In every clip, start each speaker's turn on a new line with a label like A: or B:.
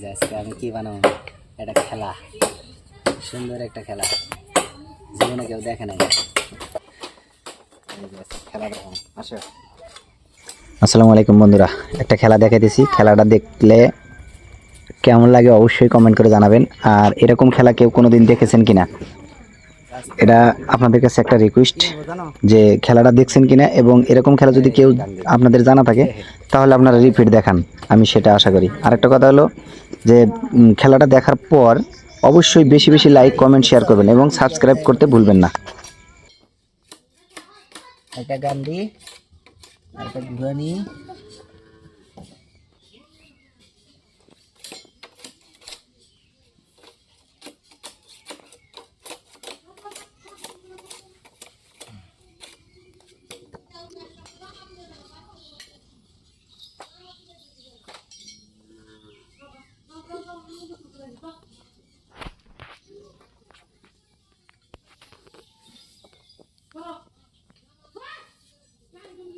A: যে আজকে আমি কি বানাবো? এটা খেলা। সুন্দর একটা খেলা। জীবনে কেউ দেখে নাই। খেলা দেখো আসো। আসসালামু আলাইকুম বন্ধুরা। একটা খেলা দেখাইতেছি খেলাটা দেখলে কেমন লাগে অবশ্যই কমেন্ট করে জানাবেন। আর এরকম খেলা কেউ কোনোদিন দেখেছেন কিনা? এটা আপনাদের কাছে একটা রিকোয়েস্ট যে খেলাটা দেখছেন কিনা এবং এরকম খেলা যদি কেউ আপনাদের জানা থাকে, তাহলে আপনারা রিপিট দেখান, আমি সেটা আশা করি। আরেকটা কথা হলো যে খেলাটা দেখার পর অবশ্যই বেশি বেশি লাইক কমেন্ট শেয়ার করবেন এবং সাবস্ক্রাইব করতে ভুলবেন না। একটা গান্ধী একটা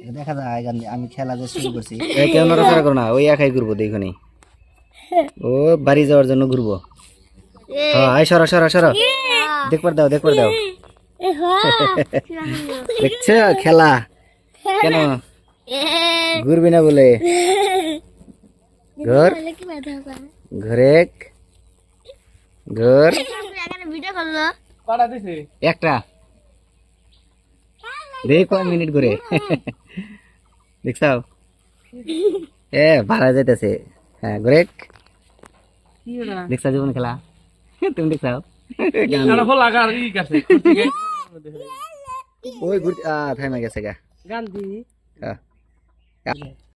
A: দেখা যায় গান্ধী আমি খেলা যে শুরু করছি। কেউ নড়াচড়া করো না ওই একাই ঘুরবো দেখুনি। ও বাড়ি যাওয়ার জন্য ঘুরবো। হ্যাঁ আয় সরা সরা সরা। দেখবার দাও দেখবার দাও। দেখছ খেলা? কেন? ঘুরবি না বলে? ঘর। ঘরে ঘর। একটা। দেখ কয় মিনিট ঘুরে। দেখছাও? এ ভাড়া যাইতেছে। হ্যাঁ ঘুরে। দেখছা জীবন খেলা? তুমি দেখছাও? ওই ঘুরতে থাইমা গেছে গা।
B: গান্ধী
A: হ্যাঁ